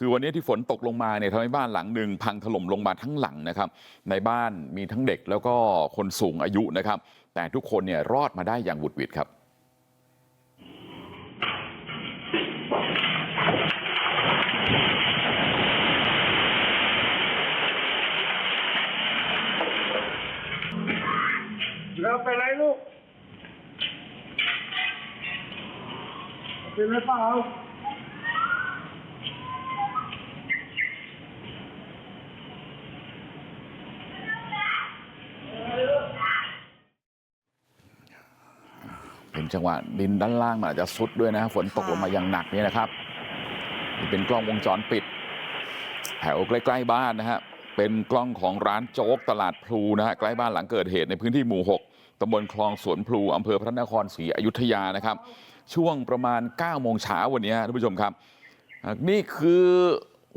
คือวันนี้ที่ฝนตกลงมาเนี่ยทำให้บ้านหลังหนึ่งพังถล่มลงมาทั้งหลังนะครับในบ้านมีทั้งเด็กแล้วก็คนสูงอายุนะครับ แต่ทุกคนเนี่ยรอดมาได้อย่างหวุดหวิดครับเราเป็นไรลูกเป็นไรเปล่า จังหวะดินด้านล่างมันอาจจะซุดด้วยนะฝนตกลงมาอย่างหนักเนี่ยนะครับนี่เป็นกล้องวงจรปิด แถวใกล้ ๆ บ้านนะฮะเป็นกล้องของร้านโจ๊กตลาดพลูนะฮะใกล้บ้านหลังเกิดเหตุในพื้นที่หมู่ 6ตำบลคลองสวนพลูอำเภอพระนครศรีอยุธยานะครับ ช่วงประมาณ9โมงเช้าวันนี้ท่านผู้ชมครับอะนี่คือ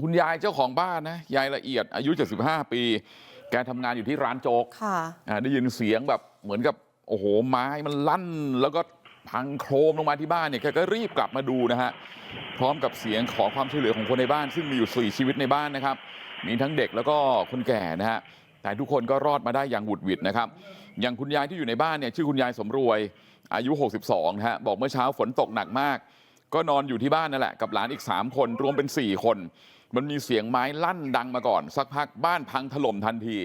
คุณยายเจ้าของบ้านนะยายละเอียดอายุ 75 ปี แกทำงานอยู่ที่ร้านโจ๊กค่ะอ่าได้ยินเสียงแบบเหมือนกับโอ้โหไม้มันลั่นแล้วก็ พังโครมลงมาที่บ้านเนี่ยแกก็รีบกลับมาดูนะฮะพร้อมกับเสียงขอความช่วยเหลือของคนในบ้านซึ่งมีอยู่สี่ชีวิตในบ้านนะครับมีทั้งเด็กแล้วก็คนแก่นะฮะแต่ทุกคนก็รอดมาได้อย่างหวุดหวิดนะครับอย่างคุณยายที่อยู่ในบ้านเนี่ยชื่อคุณยายสมรวยอายุ62นะฮะบอกเมื่อเช้าฝนตกหนักมากก็นอนอยู่ที่บ้านนั่นแหละกับหลานอีก3คนรวมเป็น4คนมันมีเสียงไม้ลั่นดังมาก่อน สักพักบ้านพังถล่มทันที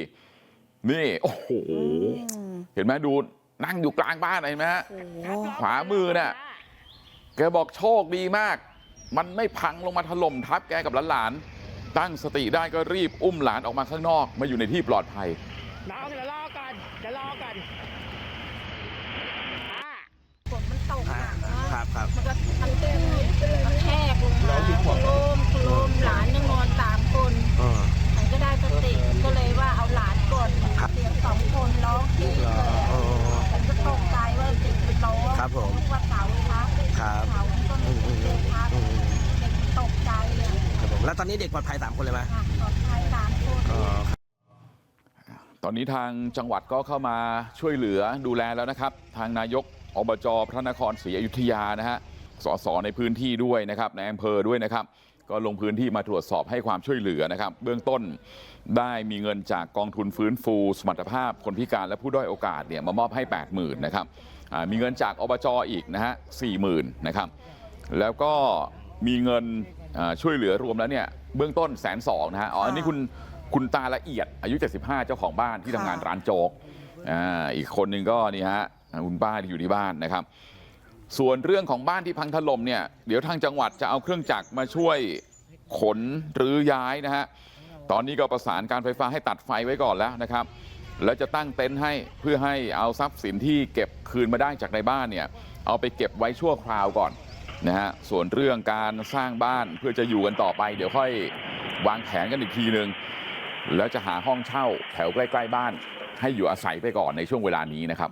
นี่โอ้โหเห็นไหมดู นั่งอยู่กลางบ้านเห็นไหมฮะโอ้โหขวามือเนี่ยแกบอกโชคดีมากมันไม่พังลงมาถล่มทับแกกับหลานๆตั้งสติได้ก็รีบอุ้มหลานออกมาข้างนอกมาอยู่ในที่ปลอดภัย ตอนนี้เด็กปลอดภัยสามคนเลยไหมค่ะปลอดภัยสามคนอ๋อตอนนี้ทางจังหวัดก็เข้ามาช่วยเหลือดูแลแล้วนะครับ ทางนายกอบจพระนครศรีอยุธยานะฮะสสในพื้นที่ด้วยนะครับในอำเภอด้วยนะครับ ก็ลงพื้นที่มาตรวจสอบให้ความช่วยเหลือนะครับ เบื้องต้นได้มีเงินจากกองทุนฟื้นฟู สมรรถภาพ คนพิการและผู้ด้อยโอกาสเนี่ยมามอบให้ 80,000นะครับอ่ามีเงินจากอบจอีกนะฮะ40,000นะครับแล้วก็มีเงินอ่า ช่วยเหลือรวมแล้วเนี่ยเบื้องต้นแสนสองนะฮะอ๋ออันนี้คุณคุณตาละเอียดอายุ75เจ้าของบ้านที่ทำงานร้านโจ๊กอ่าอีกคนหนึ่งก็นี่ฮะคุณป้าที่อยู่ที่บ้านนะครับส่วนเรื่องของบ้านที่พังถล่มเนี่ยเดี๋ยวทางจังหวัดจะเอาเครื่องจักรมาช่วยขนหรือย้ายนะฮะตอนนี้ก็ประสานการไฟฟ้าให้ตัดไฟไว้ก่อนแล้วนะครับแล้วจะตั้งเต็นท์ให้เพื่อให้เอาทรัพย์สินที่เก็บคืนมาได้จากในบ้านเนี่ยเอาไปเก็บไว้ชั่วคราวก่อน นะฮะส่วนเรื่องการสร้างบ้านเพื่อจะอยู่กันต่อไปเดี๋ยวค่อยวางแผนกันอีกทีหนึ่งแล้วจะหาห้องเช่าแถวใกล้ๆบ้านให้อยู่อาศัยไปก่อนในช่วงเวลานี้นะครับ